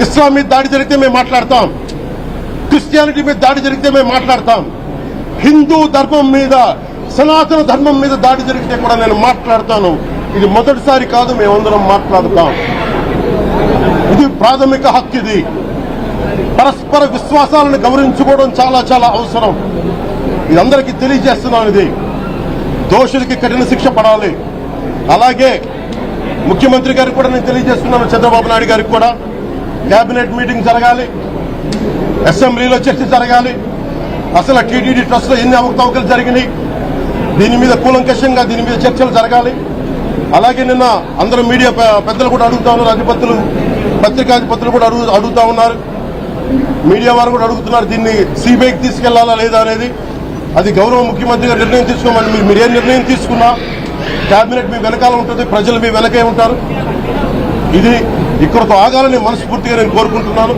ఇస్లాం మీద దాడి జరిగితే మేము మాట్లాడతాం. క్రిస్టియానిటీ మీద దాడి జరిగితే మేము మాట్లాడతాం. హిందూ ధర్మం మీద సనాతన ధర్మం మీద దాడి జరిగితే కూడా నేను మాట్లాడతాను. ఇది మొదటిసారి కాదు మేమందరం మాట్లాడతాం. ఇది ప్రాథమిక హక్కు ఇది. పరస్పర విశ్వాసాలను గౌరవించుకోవడం చాలా చాలా అవసరం. ఇది అందరికీ తెలియజేస్తున్నాను ఇది. దోషులకి కఠిన శిక్ష పడాలి. అలాగే ముఖ్యమంత్రి గారికి కూడా నేను తెలియజేస్తున్నాను చంద్రబాబు నాయుడు గారికి కూడా. కేబినెట్ మీటింగ్ జరగాలి. అసెంబ్లీలో చర్చ జరగాలి. అసలు టీటీడీ ట్రస్ట్లో ఎన్ని అవకతవకలు జరిగినాయి? దీని మీద కూలంకషంగా దీని మీద చర్చలు జరగాలి. అలాగే నిన్న అందరూ మీడియా పెద్దలు కూడా అడుగుతా ఉన్నారు. అధిపతులు పత్రికాధిపతులు కూడా అడుగు అడుగుతా ఉన్నారు. మీడియా వారు కూడా అడుగుతున్నారు దీన్ని సిబిఐకి తీసుకెళ్ళాలా లేదా అనేది. అది గౌరవ ముఖ్యమంత్రి గారు నిర్ణయం తీసుకోమని మీరు మీరు ఏ నిర్ణయం తీసుకున్నా? కేబినెట్ మీ వెనకాల ఉంటుంది ప్రజలు మీ వెనకే ఉంటారు. ఇది ఇక్కడతో ఆగాలని మనస్ఫూర్తిగా నేను కోరుకుంటున్నాను.